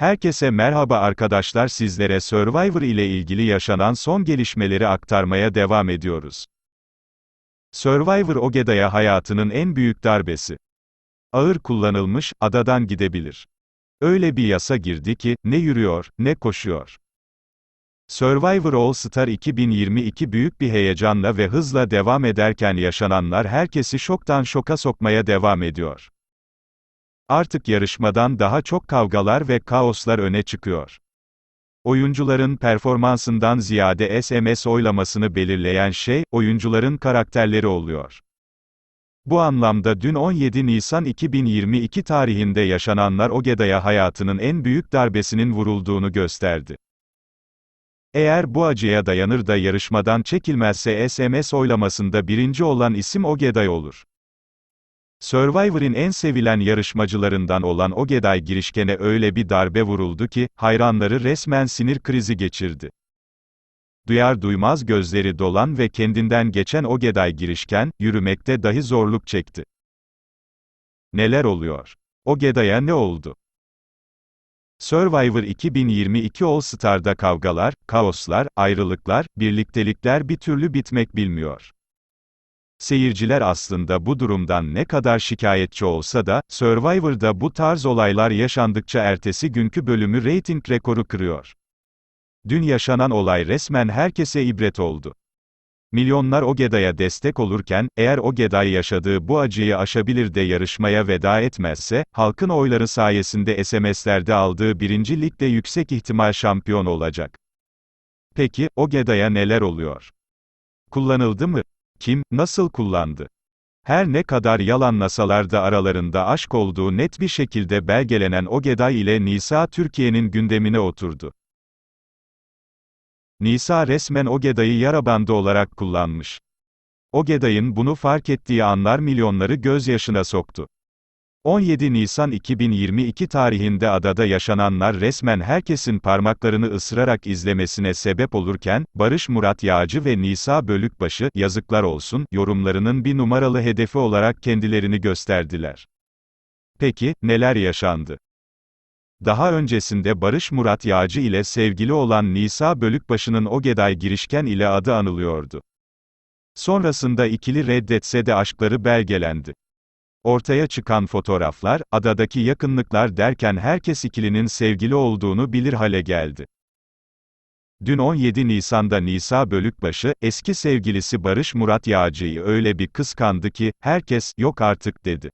Herkese merhaba arkadaşlar sizlere Survivor ile ilgili yaşanan son gelişmeleri aktarmaya devam ediyoruz. Survivor Ogeda'ya hayatının en büyük darbesi. Ağır kullanılmış, adadan gidebilir. Öyle bir yasa girdi ki, ne yürüyor, ne koşuyor. Survivor All Star 2022 büyük bir heyecanla ve hızla devam ederken yaşananlar herkesi şoktan şoka sokmaya devam ediyor. Artık yarışmadan daha çok kavgalar ve kaoslar öne çıkıyor. Oyuncuların performansından ziyade SMS oylamasını belirleyen şey, oyuncuların karakterleri oluyor. Bu anlamda dün 17 Nisan 2022 tarihinde yaşananlar Ogeda'ya hayatının en büyük darbesinin vurulduğunu gösterdi. Eğer bu acıya dayanır da yarışmadan çekilmezse SMS oylamasında birinci olan isim Ogeday olur. Survivor'in en sevilen yarışmacılarından olan Ogeday girişkene öyle bir darbe vuruldu ki, hayranları resmen sinir krizi geçirdi. Duyar duymaz gözleri dolan ve kendinden geçen Ogeday girişken, yürümekte dahi zorluk çekti. Neler oluyor? Ogeday'a ne oldu? Survivor 2022 All Star'da kavgalar, kaoslar, ayrılıklar, birliktelikler bir türlü bitmek bilmiyor. Seyirciler aslında bu durumdan ne kadar şikayetçi olsa da, Survivor'da bu tarz olaylar yaşandıkça ertesi günkü bölümü reyting rekoru kırıyor. Dün yaşanan olay resmen herkese ibret oldu. Milyonlar Ogeda'ya destek olurken, eğer Ogeday yaşadığı bu acıyı aşabilir de yarışmaya veda etmezse, halkın oyları sayesinde SMS'lerde aldığı birinci ligde yüksek ihtimal şampiyon olacak. Peki, Ogeda'ya neler oluyor? Kullanıldı mı? Kim, nasıl kullandı? Her ne kadar yalanlasalar da aralarında aşk olduğu net bir şekilde belgelenen Ogeday ile Nisa Türkiye'nin gündemine oturdu. Nisa resmen Ogeday'ı yara bandı olarak kullanmış. Ogeday'ın bunu fark ettiği anlar milyonları gözyaşına soktu. 17 Nisan 2022 tarihinde adada yaşananlar resmen herkesin parmaklarını ısırarak izlemesine sebep olurken, Barış Murat Yağcı ve Nisa Bölükbaşı, yazıklar olsun, yorumlarının bir numaralı hedefi olarak kendilerini gösterdiler. Peki, neler yaşandı? Daha öncesinde Barış Murat Yağcı ile sevgili olan Nisa Bölükbaşı'nın Ogeday girişken ile adı anılıyordu. Sonrasında ikili reddetse de aşkları belgelendi. Ortaya çıkan fotoğraflar, adadaki yakınlıklar derken herkes ikilinin sevgili olduğunu bilir hale geldi. Dün 17 Nisan'da Nisa Bölükbaşı, eski sevgilisi Barış Murat Yağcı'yı öyle bir kıskandı ki, herkes, yok artık dedi.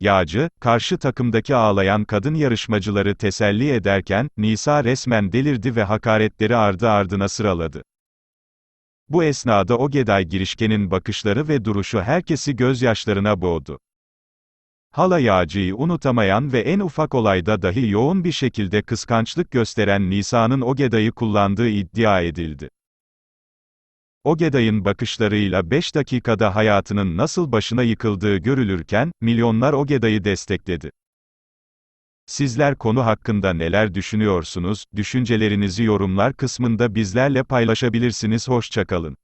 Yağcı, karşı takımdaki ağlayan kadın yarışmacıları teselli ederken, Nisa resmen delirdi ve hakaretleri ardı ardına sıraladı. Bu esnada Ogeday girişkenin bakışları ve duruşu herkesi gözyaşlarına boğdu. Hala Yağcı'yı unutamayan ve en ufak olayda dahi yoğun bir şekilde kıskançlık gösteren Nisa'nın Ogeday'ı kullandığı iddia edildi. Ogeday'ın bakışlarıyla 5 dakikada hayatının nasıl başına yıkıldığı görülürken, milyonlar Ogeday'ı destekledi. Sizler konu hakkında neler düşünüyorsunuz? Düşüncelerinizi yorumlar kısmında bizlerle paylaşabilirsiniz. Hoşçakalın.